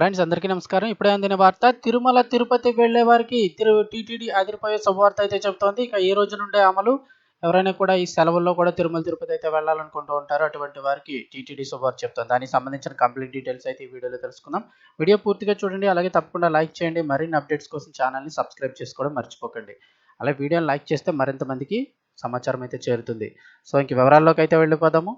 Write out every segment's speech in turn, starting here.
Friends అందరికీ నమస్కారం. ఇప్పుడే అందిన వార్త తిరుమల తిరుపతి వెళ్ళే వారికి తిరు టీటీడీ అదిరిపోయే శుభవార్త అయితే చెబుతోంది ఇక ఈ రోజు నుండే అమలు? ఎవరైనా కూడా ఈ సెలవుల్లో కూడా తిరుమల తిరుపతి అయితే వెళ్ళాలనుకుంటూ ఉంటారో అటువంటి వారికి టీటీడీ శుభవార్త చెప్తుంది. దానికి సంబంధించిన కంప్లీట్ డీటెయిల్స్ అయితే ఈ వీడియోలో తెలుసుకుందాం. వీడియో పూర్తిగా చూడండి. అలాగే తప్పకుండా లైక్ చేయండి. మరిన్ని అప్డేట్స్ కోసం ఛానల్ని సబ్స్క్రైబ్ చేసుకోవడం మర్చిపోకండి. అలాగే వీడియోని లైక్ చేస్తే మరింత మందికి సమాచారం అయితే చేరుతుంది. సో ఇంక వివరాల్లోకి అయితే వెళ్ళిపోదాము.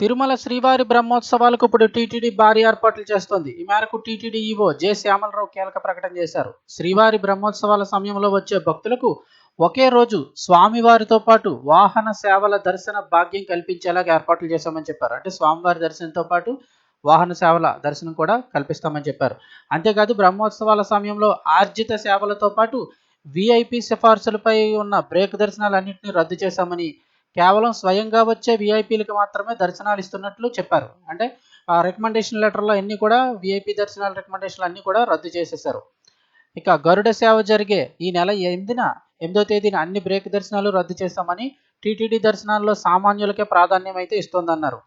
తిరుమల శ్రీవారి బ్రహ్మోత్సవాలకు ఇప్పుడు టీటీడీ భారీ ఏర్పాట్లు చేస్తోంది. ఈ మేరకు టీటీడీ ఈవో జె శ్యామలరావు కీలక ప్రకటన చేశారు. శ్రీవారి బ్రహ్మోత్సవాల సమయంలో వచ్చే భక్తులకు ఒకే రోజు స్వామివారితో పాటు వాహన సేవల దర్శన భాగ్యం కల్పించేలాగా ఏర్పాట్లు చేశామని చెప్పారు. అంటే స్వామివారి దర్శనంతో పాటు వాహన సేవల దర్శనం కూడా కల్పిస్తామని చెప్పారు. అంతేకాదు బ్రహ్మోత్సవాల సమయంలో ఆర్జిత సేవలతో పాటు విఐపి సిఫార్సులపై ఉన్న బ్రేక్ దర్శనాలన్నింటినీ రద్దు చేశామని కేవలం స్వయంగా వచ్చే విఐపీలకు మాత్రమే దర్శనాలు ఇస్తున్నట్లు చెప్పారు. అంటే ఆ రికమెండేషన్ లెటర్లో అన్నీ కూడా వీఐపీ దర్శనాల రికమెండేషన్లు అన్నీ కూడా రద్దు చేసేశారు. ఇక గరుడ సేవ జరిగే ఈ నెల ఎనిమిదిన ఎనిమిదో తేదీన అన్ని బ్రేక్ దర్శనాలు రద్దు చేస్తామని టీటీడీ దర్శనాల్లో సామాన్యులకే ప్రాధాన్యం అయితే ఇస్తోందన్నారు.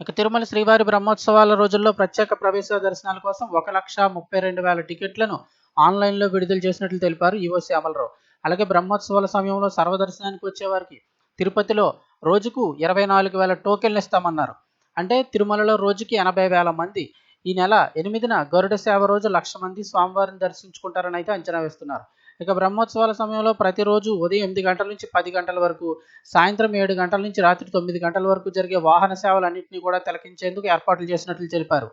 ఇక తిరుమల శ్రీవారి బ్రహ్మోత్సవాల రోజుల్లో ప్రత్యేక ప్రవేశ దర్శనాల కోసం ఒక లక్ష ముప్పై రెండు వేల టికెట్లను ఆన్లైన్లో విడుదల చేసినట్లు తెలిపారు ఈవో శ్యామలరావు. అలాగే బ్రహ్మోత్సవాల సమయంలో సర్వదర్శనానికి వచ్చేవారికి తిరుపతిలో రోజుకు ఇరవై నాలుగు వేల టోకెన్లు ఇస్తామన్నారు. అంటే తిరుమలలో రోజుకి ఎనభై వేల మంది. ఈ నెల ఎనిమిదిన గరుడ సేవ రోజు లక్ష మంది స్వామివారిని దర్శించుకుంటారని అయితే అంచనా వేస్తున్నారు. ఇక బ్రహ్మోత్సవాల సమయంలో ప్రతిరోజు ఉదయం ఎనిమిది గంటల నుంచి పది గంటల వరకు సాయంత్రం ఏడు గంటల నుంచి రాత్రి తొమ్మిది గంటల వరకు జరిగే వాహన సేవలన్నింటినీ కూడా తిలకించేందుకు ఏర్పాట్లు చేసినట్లు తెలిపారు.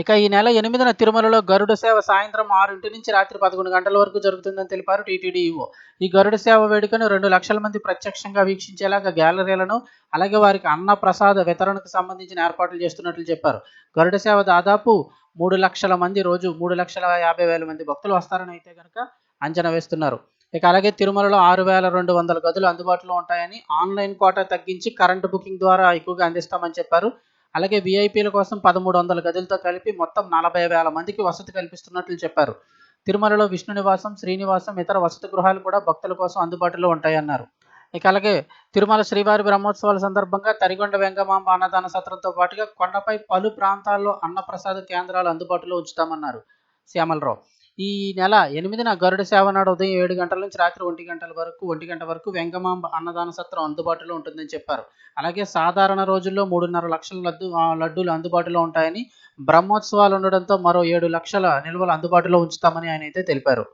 ఇక ఈ నెల ఎనిమిదిన తిరుమలలో గరుడ సేవ సాయంత్రం ఆరింటి నుంచి రాత్రి పదకొండు గంటల వరకు జరుగుతుందని తెలిపారు టీటీడీఈఓ. ఈ గరుడ సేవ వేడుకను రెండు లక్షల మంది ప్రత్యక్షంగా వీక్షించేలాగా గ్యాలరీలను అలాగే వారికి అన్న ప్రసాద వితరణకు సంబంధించిన ఏర్పాట్లు చేస్తున్నట్లు చెప్పారు. గరుడ సేవ దాదాపు మూడు లక్షల మంది రోజు మూడు లక్షల యాభై వేల మంది భక్తులు వస్తారని అయితే కనుక అంచనా వేస్తున్నారు. ఇక అలాగే తిరుమలలో ఆరు వేల రెండు వందల గదులు అందుబాటులో ఉంటాయని ఆన్లైన్ కోటా తగ్గించి కరెంటు బుకింగ్ ద్వారా ఎక్కువగా అందిస్తామని చెప్పారు. అలాగే వీఐపీల కోసం పదమూడు వందల గదులతో కలిపి మొత్తం నలభై వేల మందికి వసతి కల్పిస్తున్నట్లు చెప్పారు. తిరుమలలో విష్ణు నివాసం శ్రీనివాసం ఇతర వసతి గృహాలు కూడా భక్తుల కోసం అందుబాటులో ఉంటాయన్నారు. ఇక అలాగే తిరుమల శ్రీవారి బ్రహ్మోత్సవాల సందర్భంగా తరిగొండ వెంగమాంబ అన్నదాన సత్రంతో పాటుగా కొండపై పలు ప్రాంతాల్లో అన్నప్రసాద కేంద్రాలు అందుబాటులో ఉంచుతామన్నారు. శ్యామలరావు. ఈ నెల ఎనిమిదిన గరుడ సేవ నాడు ఉదయం ఏడు గంటల నుంచి రాత్రి ఒంటి గంటల వరకు ఒంటి గంట వరకు వెంగమాంబ అన్నదాన సత్రం అందుబాటులో ఉంటుందని చెప్పారు. అలాగే సాధారణ రోజుల్లో మూడున్నర లక్షల లడ్డు లడ్డూలు అందుబాటులో ఉంటాయని బ్రహ్మోత్సవాలు ఉండడంతో మరో ఏడు లక్షల నిల్వలు అందుబాటులో ఉంచుతామని ఆయన అయితే తెలిపారు.